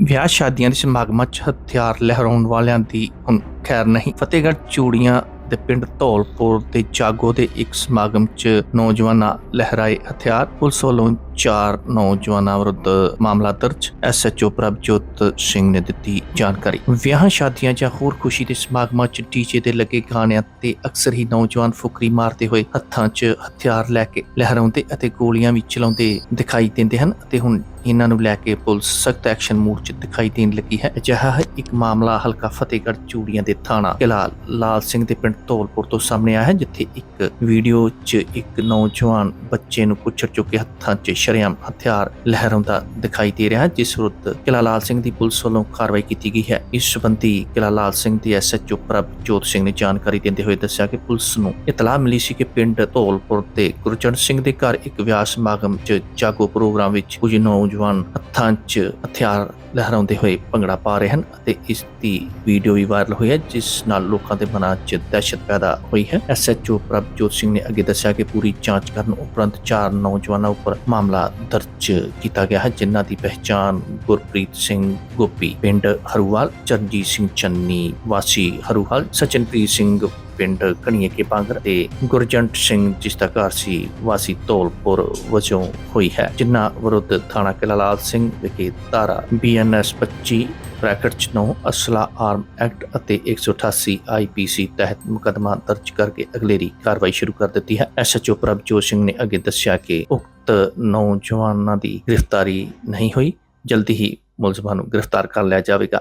ਵਿਆਹ ਸ਼ਾਦੀਆਂ ਦੇ ਸਮਾਗਮਾਂ 'ਚ ਹਥਿਆਰ ਲਹਿਰਾਉਣ ਵਾਲਿਆਂ ਦੀ ਹੁਣ ਖੈਰ ਨਹੀਂ। ਫਤਿਹਗੜ੍ਹ ਚੂੜੀਆਂ ਦੇ ਪਿੰਡ ਧੌਲਪੁਰ ਦੇ ਜਾਗੋ ਦੇ ਇੱਕ ਸਮਾਗਮ 'ਚ ਨੌਜਵਾਨਾਂ ਲਹਿਰਾਏ ਹਥਿਆਰ। ਪੁਲਿਸ ਵੱਲੋਂ ਚਾਰ ਨੌਜਵਾਨਾਂ ਵਿਰੁੱਧ ਮਾਮਲਾ ਦਰਜ। ਐਸਐਚਓ ਪ੍ਰਭਜੋਤ ਸਿੰਘ ਨੇ ਦਿੱਤੀ ਜਾਣਕਾਰੀ। ਵਿਆਹ ਸ਼ਾਦੀਆਂ ਜਾਂ ਹੋਰ ਖੁਸ਼ੀ ਦੇ ਸਮਾਗਮਾਂ 'ਚ ਡੀਜੇ ਦੇ ਲੱਗੇ ਗਾਣਿਆਂ ਤੇ ਅਕਸਰ ਹੀ ਨੌਜਵਾਨ ਫੁਕਰੀ ਮਾਰਦੇ ਹੋਏ ਹੱਥਾਂ 'ਚ ਹਥਿਆਰ ਲੈ ਕੇ ਲਹਿਰਾਉਂਦੇ ਅਤੇ ਗੋਲੀਆਂ ਵੀ ਚਲਾਉਂਦੇ ਦਿਖਾਈ ਦਿੰਦੇ ਹਨ ਅਤੇ ਹੁਣ ਇਹਨਾਂ ਨੂੰ ਲੈ ਕੇ ਪੁਲਿਸ ਸਖਤ ਐਕਸ਼ਨ ਮੂਡ 'ਚ ਦਿਖਾਈ ਦੇਣ ਲੱਗੀ ਹੈ। ਅਜਿਹਾ ਇੱਕ ਮਾਮਲਾ ਹਲਕਾ ਫਤਿਹਗੜ੍ਹ ਚੂੜੀਆਂ ਦੇ ਥਾਣਾ ਕਿਲਾ ਲਾਲ ਸਿੰਘ ਦੇ ਪਿੰਡ ਧੌਲਪੁਰ ਤੋਂ ਸਾਹਮਣੇ ਆਇਆ ਹੈ, ਜਿੱਥੇ ਇੱਕ ਵੀਡੀਓ 'ਚ ਇੱਕ ਨੌਜਵਾਨ ਬੱਚੇ ਨੂੰ ਕੁੱਛੜ ਚੁੱਕੇ ਹੱਥਾਂ 'ਚ ਸ਼ਰੇਆਮ ਹਥਿਆਰ ਲਹਿਰਾਉਂਦਾ ਦਿਖਾਈ ਦੇ ਰਿਹਾ ਹੈ, ਜਿਸ ਵਿਰੁੱਧ ਕਿਲਾ ਲਾਲ ਸਿੰਘ ਦੀ ਪੁਲਿਸ ਵੱਲੋਂ ਕਾਰਵਾਈ ਕੀਤੀ ਗਈ ਹੈ। ਇਸ ਸਬੰਧੀ ਕਿਲਾ ਲਾਲ ਸਿੰਘ ਦੀ ਐਸਐਚਓ ਪ੍ਰਭਜੋਤ ਸਿੰਘ ਨੇ ਜਾਣਕਾਰੀ ਦਿੰਦੇ ਹੋਏ ਦੱਸਿਆ ਕਿ ਪੁਲਿਸ ਨੂੰ ਇਤਲਾਹ ਮਿਲੀ ਸੀ ਕਿ ਪਿੰਡ ਧੌਲਪੁਰ ਦੇ ਗੁਰਚਰਨ ਸਿੰਘ ਦੇ ਘਰ ਇੱਕ ਵਿਆਹ ਸਮਾਗਮ 'ਚ ਜਾਗੋ ਪ੍ਰੋਗਰਾਮ ਵਿੱਚ ਕੁਝ ਨੌ ਨੌਜਵਾਨ ਹੱਥਾਂ 'ਚ ਹਥਿਆਰ ਲਹਿਰਾਉਂਦੇ ਹੋਏ ਭੰਗੜਾ ਪਾ ਰਹੇ ਹਨ ਅਤੇ ਇਸ ਦੀ ਵੀਡੀਓ ਵੀ ਵਾਇਰਲ ਹੋਈ ਹੈ, ਜਿਸ ਨਾਲ ਲੋਕਾਂ ਦੇ ਮਨਾਂ 'ਚ ਦਹਿਸ਼ਤ ਪੈਦਾ ਹੋਈ ਹੈ। ਐਸਐਚਓ ਪ੍ਰਭਜੋਤ ਸਿੰਘ ਨੇ ਅੱਗੇ ਦੱਸਿਆ ਕਿ ਪੂਰੀ ਜਾਂਚ ਕਰਨ ਉਪਰੰਤ ਚਾਰ ਨੌਜਵਾਨਾਂ ਉੱਪਰ ਮਾਮਲਾ ਦਰਜ ਕੀਤਾ ਗਿਆ ਹੈ, ਜਿਨ੍ਹਾਂ ਦੀ ਪਹਿਚਾਣ ਗੁਰਪ੍ਰੀਤ ਸਿੰਘ ਗੋਪੀ, ਪਿੰਡ ਹਰੂਵਾਲ, ਚਰਨਜੀਤ ਸਿੰਘ ਚੰਨੀ, ਵਾਸੀ ਹਰੂਵਾਲ, ਸਚਨਪ੍ਰੀਤ ਸਿੰਘ ਪਿੰਡ ਕਣੀਏ ਕੇ ਬਾਂਗਰ ਤੇ ਗੁਰਜੰਟ ਸਿੰਘ, ਜਿਸ ਦਾ ਘਰ ਸੀ ਵਾਸੀ ਧੌਲਪੁਰ ਵਜੋਂ ਹੋਈ ਹੈ, ਜਿਨ੍ਹਾਂ ਵਿਰੁੱਧ ਥਾਣਾ ਕਿਲਾਲਾਲ ਸਿੰਘ ਵਿਖੇ ਧਾਰਾ ਬੀਐਨਐਸ 25 ਬ੍ਰੈਕਟ 9 ਅਸਲਾ ਆਰਮ ਐਕਟ ਅਤੇ 188 ਆਈਪੀਸੀ ਤਹਿਤ ਮੁਕਦਮਾ ਦਰਜ ਕਰਕੇ ਅਗਲੇਰੀ ਕਾਰਵਾਈ ਸ਼ੁਰੂ ਕਰ ਦਿੱਤੀ ਹੈ। ਐਸਐਚਓ ਪ੍ਰਭਜੋਤ ਸਿੰਘ ਨੇ ਅੱਗੇ ਦੱਸਿਆ ਕਿ ਉਕਤ ਨੌਜਵਾਨਾਂ ਦੀ ਗ੍ਰਿਫਤਾਰੀ ਨਹੀਂ ਹੋਈ, ਜਲਦੀ ਹੀ ਮੁਲਜ਼ਮਾਂ ਨੂੰ ਗ੍ਰਿਫਤਾਰ ਕਰ ਲਿਆ ਜਾਵੇਗਾ।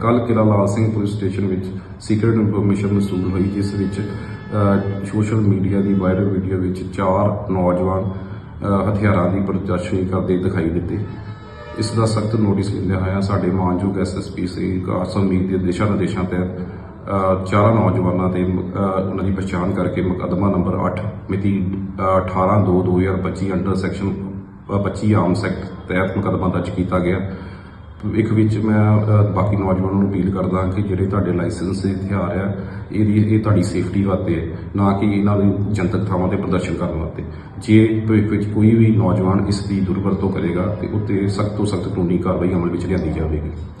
ਕੱਲ ਕਿਲਾ ਲਾਲ ਸਿੰਘ ਪੁਲਿਸ ਸਟੇਸ਼ਨ ਵਿੱਚ ਸੀਕ੍ਰੀਟ ਇਨਫੋਰਮੇਸ਼ਨ ਮਸੂਲ ਹੋਈ, ਜਿਸ ਵਿੱਚ ਸੋਸ਼ਲ ਮੀਡੀਆ ਦੀ ਵਾਇਰਲ ਵੀਡੀਓ ਵਿੱਚ ਚਾਰ ਨੌਜਵਾਨ ਹਥਿਆਰਾਂ ਦੀ ਪ੍ਰਦਰਸ਼ਨੀ ਕਰਦੇ ਦਿਖਾਈ ਦਿੱਤੇ। ਇਸ ਦਾ ਸਖਤ ਨੋਟਿਸ ਲੈਂਦੇ ਹੋਇਆ ਸਾਡੇ ਮਾਨਯੋਗ ਐਸਐਸਪੀ ਸ੍ਰੀ ਕਾਸਮ ਮੀਰ ਦੇ ਦਿਸ਼ਾ ਨਿਰਦੇਸ਼ਾਂ ਤਹਿਤ ਚਾਰਾਂ ਨੌਜਵਾਨਾਂ ਦੇ ਉਹਨਾਂ ਦੀ ਪਛਾਣ ਕਰਕੇ ਮੁਕੱਦਮਾ ਨੰਬਰ 8 ਮਿਤੀ 18/2/2025 ਅੰਡਰ ਸੈਕਸ਼ਨ 25 ਆਮ ਸੈਕਟ ਤਹਿਤ ਮੁਕੱਦਮਾ ਦਰਜ ਕੀਤਾ ਗਿਆ। ਇੱਕ ਵਿੱਚ ਮੈਂ ਬਾਕੀ ਨੌਜਵਾਨਾਂ ਨੂੰ ਅਪੀਲ ਕਰਦਾ ਕਿ ਜਿਹੜੇ ਤੁਹਾਡੇ ਲਾਇਸੈਂਸ ਦੇ ਹਥਿਆਰ ਆ, ਇਹਦੀ, ਇਹ ਤੁਹਾਡੀ ਸੇਫਟੀ ਵਾਸਤੇ ਹੈ ਨਾ ਕਿ ਇਹਨਾਂ ਨੂੰ ਜਨਤਕ ਥਾਵਾਂ ਤੇ ਪ੍ਰਦਰਸ਼ਨ ਕਰਨ ਵਾਸਤੇ। ਜੇ ਭਵਿੱਖ ਵਿੱਚ ਕੋਈ ਵੀ ਨੌਜਵਾਨ ਇਸ ਦੀ ਦੁਰਵਰਤੋਂ ਕਰੇਗਾ, ਤੇ ਉੱਤੇ ਸਖਤ ਤੋਂ ਸਖਤ ਕਾਨੂੰਨੀ ਕਾਰਵਾਈ ਅਮਲ ਵਿੱਚ ਲਿਆਂਦੀ ਜਾਵੇਗੀ। ਜੈ